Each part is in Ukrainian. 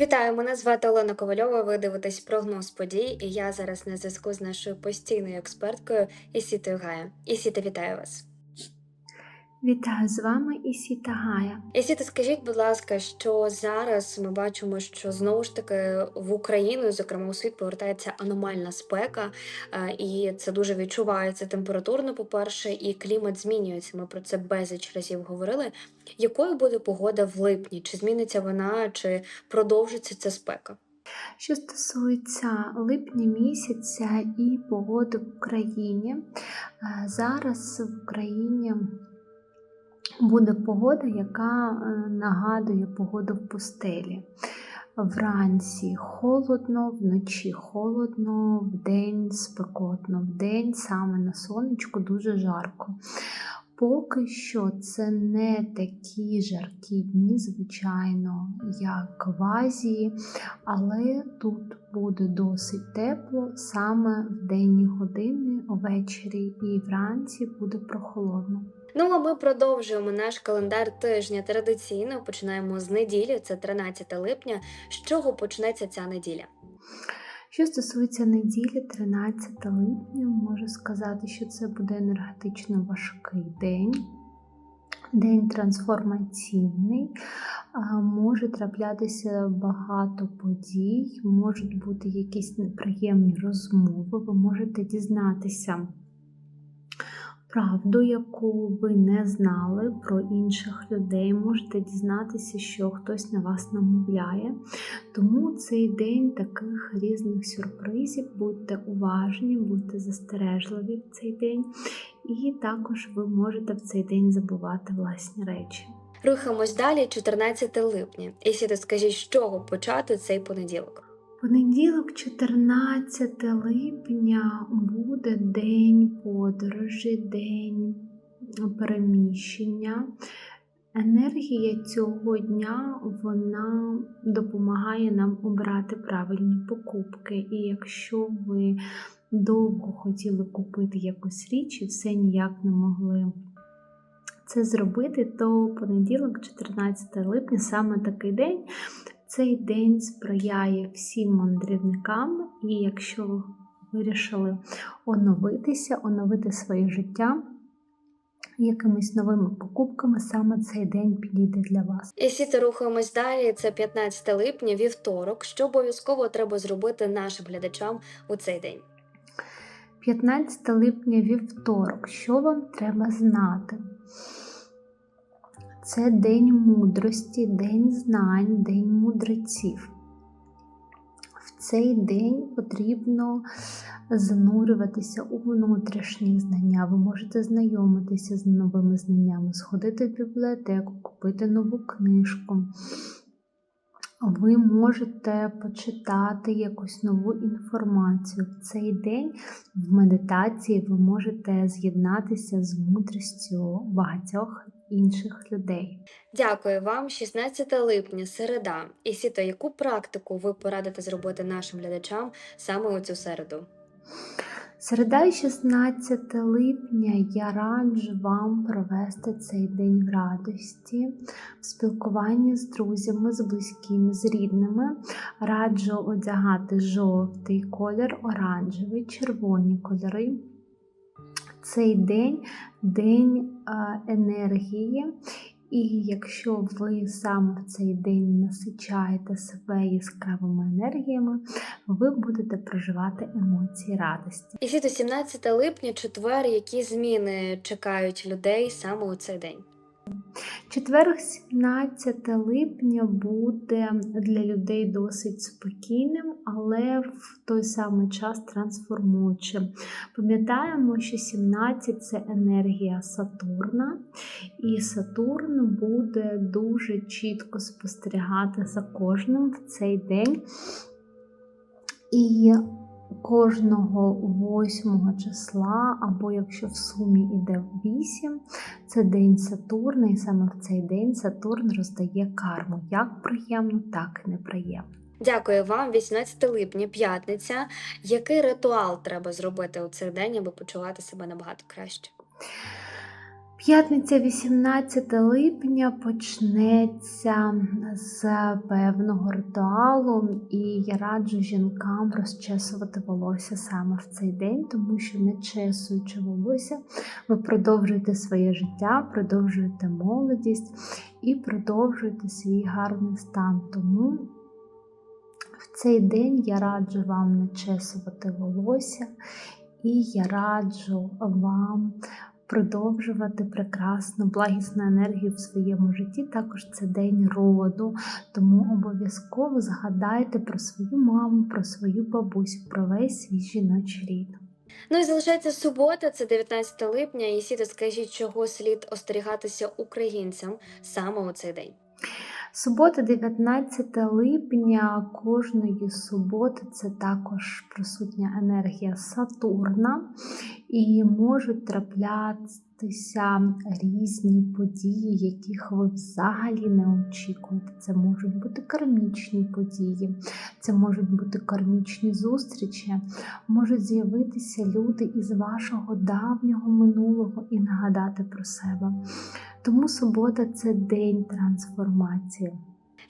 Вітаю, мене звати Олена Ковальова. Ви дивитесь прогноз подій, і я зараз на зв'язку з нашою постійною експерткою Ісітою Гая. Ісіта, вітаю вас. Вітаю з вами Ісіта Гая. Ісіта, скажіть, будь ласка, що зараз ми бачимо, що знову ж таки в Україну, зокрема у світ, повертається аномальна спека, е, і це дуже відчувається температурно, по-перше, і клімат змінюється. Ми про це безліч разів говорили. Якою буде погода в липні? Чи зміниться вона, чи продовжиться ця спека? Що стосується липня місяця і погоди в Україні, е, зараз в Україні буде погода, яка е, нагадує погоду в пустелі. Вранці холодно, вночі холодно, вдень спекотно, вдень саме на сонечку дуже жарко. Поки що це не такі жаркі дні, звичайно, як в Азії, але тут буде досить тепло саме в денні години, увечері і вранці буде прохолодно. Ну а ми продовжуємо наш календар тижня. Традиційно починаємо з неділі, це 13 липня. З чого почнеться ця неділя? Що стосується неділі, 13 липня, можу сказати, що це буде енергетично важкий день. День трансформаційний, може траплятися багато подій, можуть бути якісь неприємні розмови, ви можете дізнатися правду, яку ви не знали про інших людей, можете дізнатися, що хтось на вас намовляє. Тому цей день таких різних сюрпризів, будьте уважні, будьте застережливі в цей день, і також ви можете в цей день забувати власні речі. Рухаємось далі, 14 липня. І сіде, скажіть, з чого почати цей понеділок? Понеділок, 14 липня, буде день подорожі, день переміщення. Енергія цього дня вона допомагає нам обрати правильні покупки. І якщо ви довго хотіли купити якусь річ і все ніяк не могли це зробити, то понеділок, 14 липня, саме такий день. Цей день сприяє всім мандрівникам, і якщо ви вирішили оновитися, оновити своє життя якимись новими покупками, саме цей день підійде для вас. І сіти рухаємось далі. Це 15 липня, вівторок. Що обов'язково треба зробити нашим глядачам у цей день? 15 липня вівторок. Що вам треба знати? Це день мудрості, день знань, день мудреців. В цей день потрібно занурюватися у внутрішні знання. Ви можете знайомитися з новими знаннями, сходити в бібліотеку, купити нову книжку. Ви можете почитати якусь нову інформацію. В цей день в медитації ви можете з'єднатися з мудрістю багатьох інших людей. Дякую вам, 16 липня, середа. І сіто, яку практику ви порадите зробити нашим глядачам саме у цю середу? Середа 16 липня я раджу вам провести цей день в радості, в спілкуванні з друзями, з близькими, з рідними. Раджу одягати жовтий колір, оранжевий, червоні кольори. Цей день день е, енергії, і якщо ви саме в цей день насичаєте себе яскравими енергіями, ви будете проживати емоції радості. І сіто, 17 липня, четвер, які зміни чекають людей саме у цей день? Четвер, 17 липня буде для людей досить спокійним, але в той самий час трансформуючим. Пам'ятаємо, що 17 це енергія Сатурна, і Сатурн буде дуже чітко спостерігати за кожним в цей день. І кожного 8 числа, або якщо в сумі йде 8, це день Сатурна, і саме в цей день Сатурн роздає карму, як приємно, так і неприємно. Дякую вам, 18 липня, п'ятниця. Який ритуал треба зробити у цей день, аби почувати себе набагато краще? П'ятниця 18 липня почнеться з певного ритуалу, і я раджу жінкам розчесувати волосся саме в цей день, тому що не чесуючи волосся, ви продовжуєте своє життя, продовжуєте молодість і продовжуєте свій гарний стан. Тому в цей день я раджу вам не чесувати волосся, і я раджу вам продовжувати прекрасну, благісну енергію в своєму житті. Також це день роду, тому обов'язково згадайте про свою маму, про свою бабусю, про весь свій жіночий рід. Ну і залишається субота, це 19 липня. І сіто скажіть, чого слід остерігатися українцям саме у цей день. Субота, 19 липня, кожної суботи це також присутня енергія Сатурна, і можуть траплятися різні події, яких ви взагалі не очікуєте. Це можуть бути кармічні події, це можуть бути кармічні зустрічі, можуть з'явитися люди із вашого давнього минулого і нагадати про себе. Тому субота це день трансформації.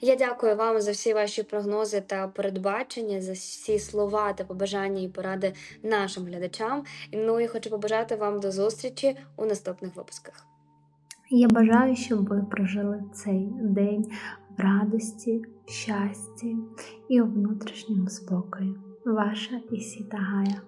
Я дякую вам за всі ваші прогнози та передбачення, за всі слова та побажання і поради нашим глядачам. Ну і хочу побажати вам до зустрічі у наступних випусках. Я бажаю, щоб ви прожили цей день в радості, щасті і у внутрішньому спокої. Ваша Ісіта Гая.